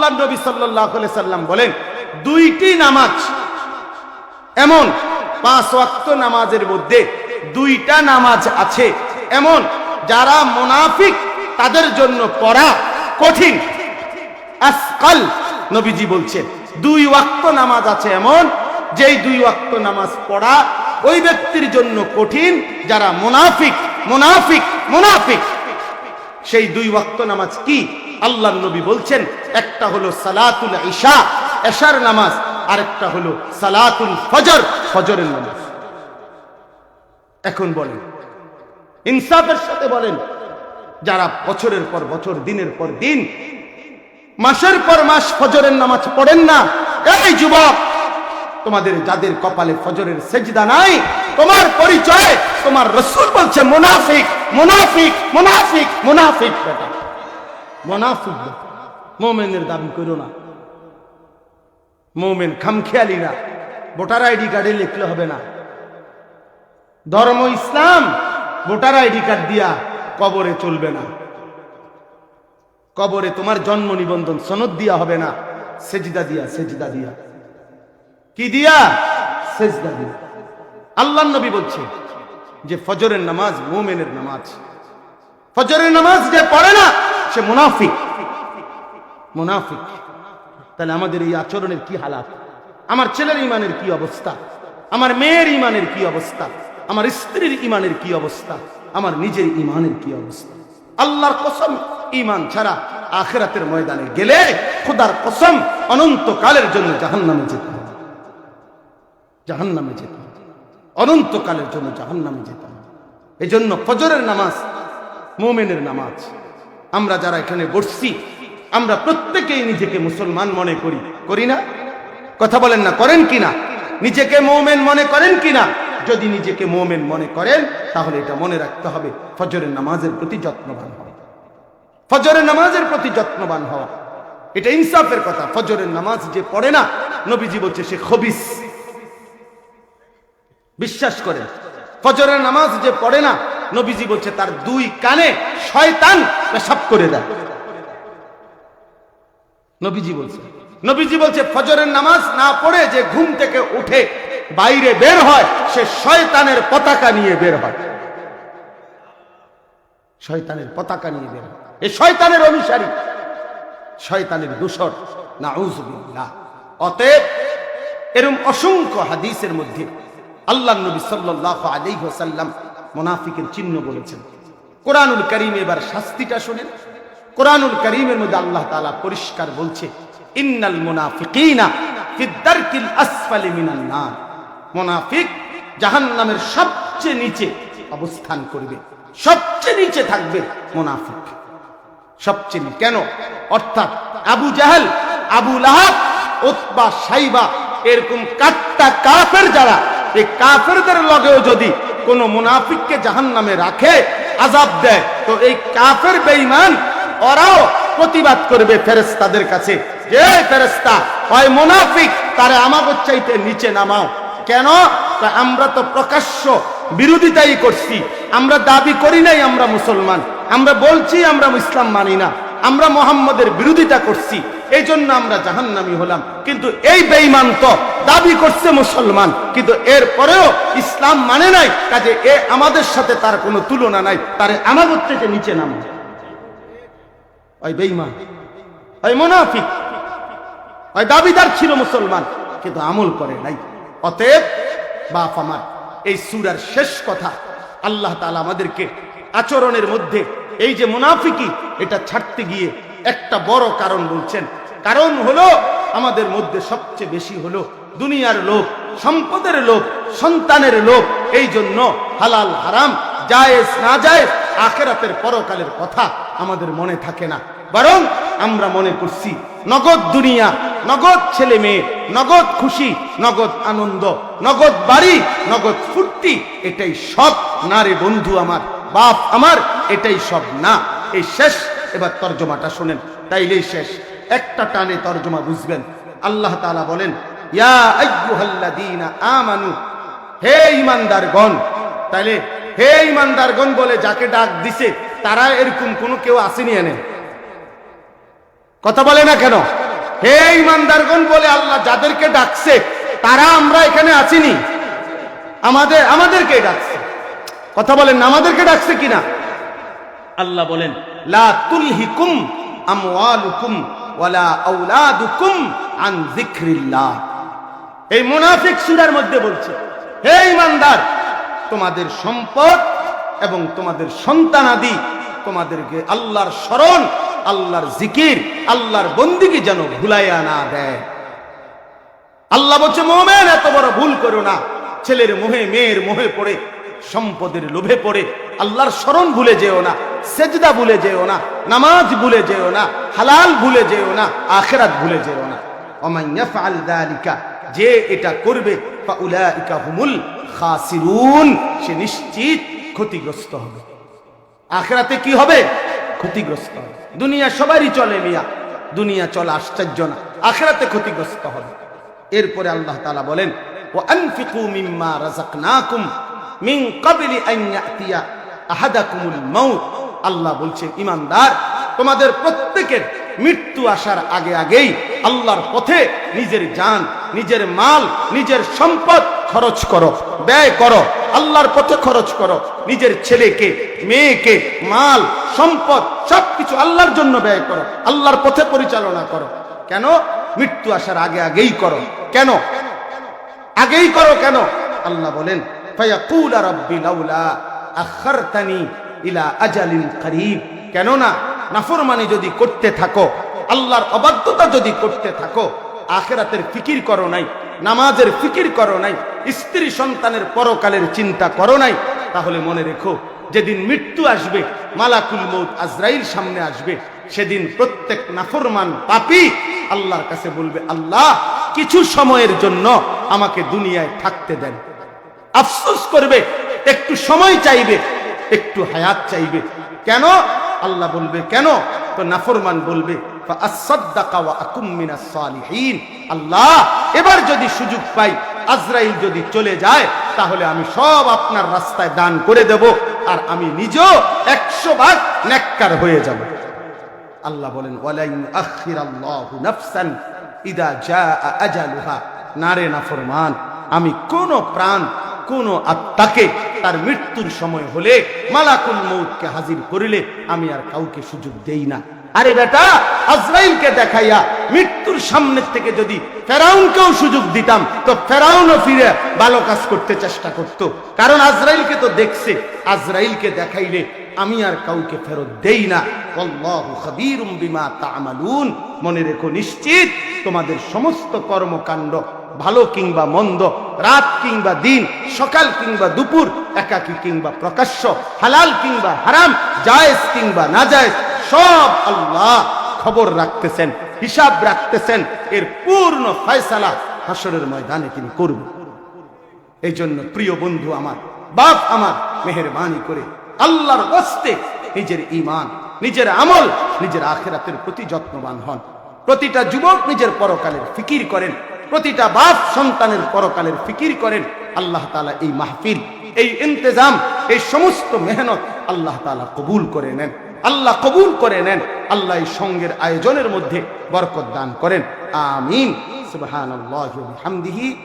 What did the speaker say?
আল্লাহ নবী সাল্লাহ সাল্লাম বলেন, দুইটি নামাজ এমন, পাঁচ ওয়াক্ত নামাজের মধ্যে দুইটা নামাজ আছে এমন, যারা মুনাফিক তাদের জন্য পড়া কঠিন। আসকাল নবীজি বলছেন, দুই ওয়াক্ত নামাজ আছে এমন, যেই দুই ওয়াক্ত নামাজ পড়া ওই ব্যক্তির জন্য কঠিন, যারা মোনাফিক, মুনাফিক, মোনাফিক। সেই দুই ওয়াক্ত নামাজ কি? আল্লাহ নবী বলছেন একটা হলো সালাতুল ঈশা, এশার নামাজ, আরেকটা হলো সালাতুল ফজর, ফজরের নামাজ। এখন বলেন, ইনসাফের সাথে বলেন, যারা বছরের পর বছর, দিনের পর দিন, মাসের পর মাস ফজরের নামাজ পড়েন না, এই যুবক, তোমাদের যাদের কপালে ফজরের সেজদা নাই, তোমার পরিচয়, তোমার রসুল বলছে, মুনাফিক মুনাফিক মুনাফিক মুনাফিক বেটা। মুনাফিক বেটা। মোমেনের দাবি করো না। মোমেন খামখেয়ালি না। ভোটার আইডি কার্ডে লিখলে হবে না। ধর্ম ইসলাম, ভোটার আইডি কার্ড দিয়া কবরে চলবে না। কবরে তোমার জন্ম নিবন্ধন সনদ দিয়া হবে না। সেজদা দিয়া সেজদা দিয়া। কি দিয়া? সেজদা দিয়া। আল্লাহ নবী বলছে যে ফজরের নামাজ মোমেনের নামাজ। ফজরের নামাজ যে পড়ে না, সে মুনাফিক। মুনাফিক। তাহলে আমাদের এই আচরণের কি হালাত? আমার ছেলের ইমানের কি অবস্থা? আমার মেয়ের ইমানের কি অবস্থা? আমার স্ত্রীর ইমানের কি অবস্থা? আমার নিজের ইমানের কি অবস্থা? আল্লাহর কসম ইমান ছাড়া আখেরাতের ময়দানে গেলে খোদার কসম অনন্তকালের জন্য জাহান্নামে যেতে হবে। জাহান্নামে যেতে অনন্তকালের জন্য জাহান্নামে যেতে হবে। এই জন্য ফজরের নামাজ, মোমেনের নামাজ। আমরা যারা এখানে বসছি আমরা প্রত্যেকেই নিজেকে মুসলমান মনে করি। করি না? কথা বলেন না, করেন কিনা নিজেকে মৌমেন মনে করেন কিনা যদি নিজেকে মোমেন মনে করেন, তাহলে এটা মনে রাখতে হবে, ফজরের নামাজের প্রতি যত্নবান হওয়া। ফজরের নামাজের প্রতি যত্নবান হওয়া। এটা ইনসাফের কথা, ফজরের নামাজ যে পড়ে না, নবীজি বলছে সে খবিস। বিশ্বাস করেন, ফজরের নামাজ যে পড়ে না, নবীজি বলছে তার দুই কানে শয়তান পেশাব করে দেয়। নবীজি বলছে নবীজি বলছে, ফজরের নামাজ না পড়ে যে ঘুম থেকে উঠে বাইরে বের হয়, সে শয়তানের পতাকা নিয়ে বের হয়। শয়তানের পতাকা নিয়ে বের হয়। এ শয়তানের অনুসারী, শয়তানের দূষর না অতএব, এরম অসংখ্য হাদিসের মধ্যে আল্লাহ নবী সাল্লাহ আলাইহি ওয়াসাল্লাম মুনাফিকের চিহ্ন বলেছেন। কোরআনুল করিম এবার শাস্তিটা শোনেন। কোরআনুল করিমের মধ্যে আল্লাহ তাআলা পরিষ্কার বলছে, ইন্নাল মুনাফিকিনা ফিদ্দারকিল মুনাফিক জাহান্নামের সবচেয়ে নিচে অবস্থান করবে, সবচেয়ে নিচে থাকবে সবচেয়ে কেন? অর্থাৎ আবু জাহেল, আবু লাহাব সাইবা এরকম কাট্টা কাফের যারা, এই কাফেরদের লগেও যদি কোনো মুনাফিককে জাহান্নামে রাখে আজাব দেয়, তো এই কাফের বেঈমান ওরাও প্রতিবাদ করবে ফেরেস্তাদের কাছে। যে ফেরেস্তা হয় মুনাফিক, তারে আমাগো চাইতে নিচে নামাও। কেন? আমরা তো প্রকাশ্য বিরোধিতাই করছি। আমরা দাবি করি নাই আমরা মুসলমান। আমরা বলছি আমরা ইসলাম মানি না। আমরা মোহাম্মদের বিরোধিতা করছি। এই জন্য আমরা জাহান্নামি হলাম। কিন্তু এই বেঈমান তো দাবি করছে মুসলমান। কিন্তু এর পরেও ইসলাম মানে নাই। কাজে এ আমাদের সাথে তার কোনো তুলনা নাই। তারে আমাদের থেকে নিচে নাম ওই বেঈমান ওই মুনাফিক। ওই দাবিদার ছিল মুসলমান, কিন্তু আমল করে নাই। অতএব বাপ আমার, এই সুরার শেষ কথা আল্লাহ তাআলা আমাদেরকে আচরণের মধ্যে এই যে মুনাফিকি, এটা ছাড়তে গিয়ে একটা বড় কারণ বলছেন। কারণ হলো, আমাদের মধ্যে সবচেয়ে বেশি হলো দুনিয়ার লোক সম্পদের লোক সন্তানের লোক এই জন্য হালাল, হারাম, জায়েজ, না জায়েজ আখেরাতের পরকালের কথা আমাদের মনে থাকে না। বরং আমরা মনে করছি, নগদ দুনিয়া, নগদ ছেলে মেয়ে, নগদ খুশি, নগদ আনন্দ, নগদ বাড়ি, নগদ ফুর্তি, এটাই সব না রে বন্ধু আমার, বাপ আমার, এটাই সব না। এই শেষ, এবার তর্জমাটা শোনেন, তাইলেই শেষ। একটা টানে তর্জমা বুঝবেন। আল্লাহ তাআলা বলেন, ইয়া আমানু, হে ইমানদারগণ তাইলে হে ইমানদারগণ বলে যাকে ডাক দিছে তারা এরকম কোনো কেউ আসেনি এনে। কথা বলে না কেন? হে ইমানদারগণ বলে আল্লাহ যাদেরকে ডাকছে তারা আমরা এখানে আছিনি আমাদের আমাদেরকে ডাকছে। কথা বলেন না, আমাদেরকে ডাকছে কিনা? আল্লাহ বলেন লা তুলহিকুম আমওয়ালুকুম ওয়ালা আওলাদুকুম আন যিকরিল্লাহ। এই মুনাফিক সূরার মধ্যে বলছে হে ইমানদার তোমাদের সম্পদ এবং তোমাদের সন্তানাদি তোমাদেরকে আল্লাহর স্মরণ, আল্লাহর জিকির, আল্লাহর বন্দিকে যেন ভুলাইয়া না দেয়। আল্লাহ বলছে, মোমেন, এত বড় ভুল করো না। ছেলের মোহে, মেয়ের মোহে পড়ে, সম্পদের লোভে পড়ে। আল্লাহর স্মরণ ভুলে যেও না, সেজদা ভুলে যেও না, নামাজ ভুলে যেও না, হালাল ভুলে যেও না, আখেরাত ভুলে যেও না। ইয়াফআল যালিকা যে এটা করবে সে নিশ্চিত ক্ষতিগ্রস্ত হবে। আখেরাতে কি হবে? ক্ষতিগ্রস্ত হবে। দুনিয়া সবারই চলে মিয়া। দুনিয়া চলা আশ্চর্য না। আখেরাতে ক্ষতিগ্রস্ত হবে। এরপরে আল্লাহ তাআলা বলেন আল্লাহ বলছেন, ইমানদার, তোমাদের প্রত্যেকের মৃত্যু আসার আগে আগেই আল্লাহর পথে নিজের জান নিজের মাল, নিজের সম্পদ খরচ করো, ব্যয় করো, আল্লাহর পথে খরচ করো। নিজের ছেলেকে, মেয়েকে, মাল, সম্পদ, সবকিছু আল্লাহর জন্য ব্যয় করো, আল্লাহর পথে পরিচালনা করো। কেন? মৃত্যু আসার আগে আগেই করো। কেন? আগেই করো কেন? আল্লাহ বলেন ইলা আজালিন করিব। কেন না নাফরমানি যদি করতে থাকো, আল্লাহর অবাধ্যতা যদি করতে থাকো আখেরাতের ফিকির করো নাই, নামাজের ফিকির করো নাই, স্ত্রী সন্তানের পরকালের চিন্তা করো নাই, তাহলে মনে রেখো, যেদিন মৃত্যু আসবে, মালাকুল মৌত আজরাইল সামনে আসবে, সেদিন প্রত্যেক নাফরমান পাপী আল্লাহর কাছে বলবে, আল্লাহ, কিছু সময়ের জন্য আমাকে দুনিয়ায় থাকতে দেন। আফসোস করবে, একটু সময় চাইবে, একটু হায়াত চাইবে। কেন? আল্লাহ বলবে, কেন? তো নাফরমান বলবে আল্লাহ, এবার যদি সুযোগ পাই, আজরাইল যদি চলে যায়, তাহলে আমি সব আপনার রাস্তায় দান করে দেব আর আমি নিজেও একশো ভাগ নেককার হয়ে যাব। আল্লাহ বলেন নারে না ফরমান আমি কোন প্রাণ, কোন আত্মাকে তার মৃত্যুর সময় হলে মালাকুল মৌতকে হাজির করিলে আমি আর কাউকে সুযোগ দেই না। আরে বেটা, আজরাইলকে দেখাইয়া মৃত্যুর সামনের থেকে যদি ফেরাউনকেও সুযোগ দিতাম, তো ফেরাউনও ফিরে ভালো কাজ করতে চেষ্টা করত। কারণ আজরাইলকে তো দেখছে, আজরাইলকে দেখাইলে আমি আর কাউকে ফেরত দেই না। বিমা তা'মালুন। মনে রেখো নিশ্চিত, তোমাদের সমস্ত কর্মকাণ্ড ভালো কিংবা মন্দ, রাত কিংবা দিন, সকাল কিংবা দুপুর, একাকী কিংবা প্রকাশ্য, হালাল কিংবা হারাম, জায়েজ কিংবা না জায়েজ সব আল্লাহ খবর রাখতেছেন, হিসাব রাখতেছেন, এর পূর্ণ ফয়সালা হাসরের ময়দানে তিনি করবেন। এই জন্য প্রিয় বন্ধু আমার, বাপ আমার, মেহরবানি করে আল্লাহর বস্তে নিজের ইমান নিজের আমল, নিজের আখেরাতের প্রতি যত্নবান হন। প্রতিটা যুবক নিজের পরকালের ফিকির করেন, প্রতিটা বাপ সন্তানের পরকালের ফিকির করেন। আল্লাহ তালা এই মাহফিল, এই ইন্তজাম, এই সমস্ত মেহনত আল্লাহ তালা কবুল করে নেন। আল্লাহ কবুল করে নেন আল্লাহ সঙ্গের আয়োজনের মধ্যে বরকত দান করেন। আমিন। সুবহানাল্লাহি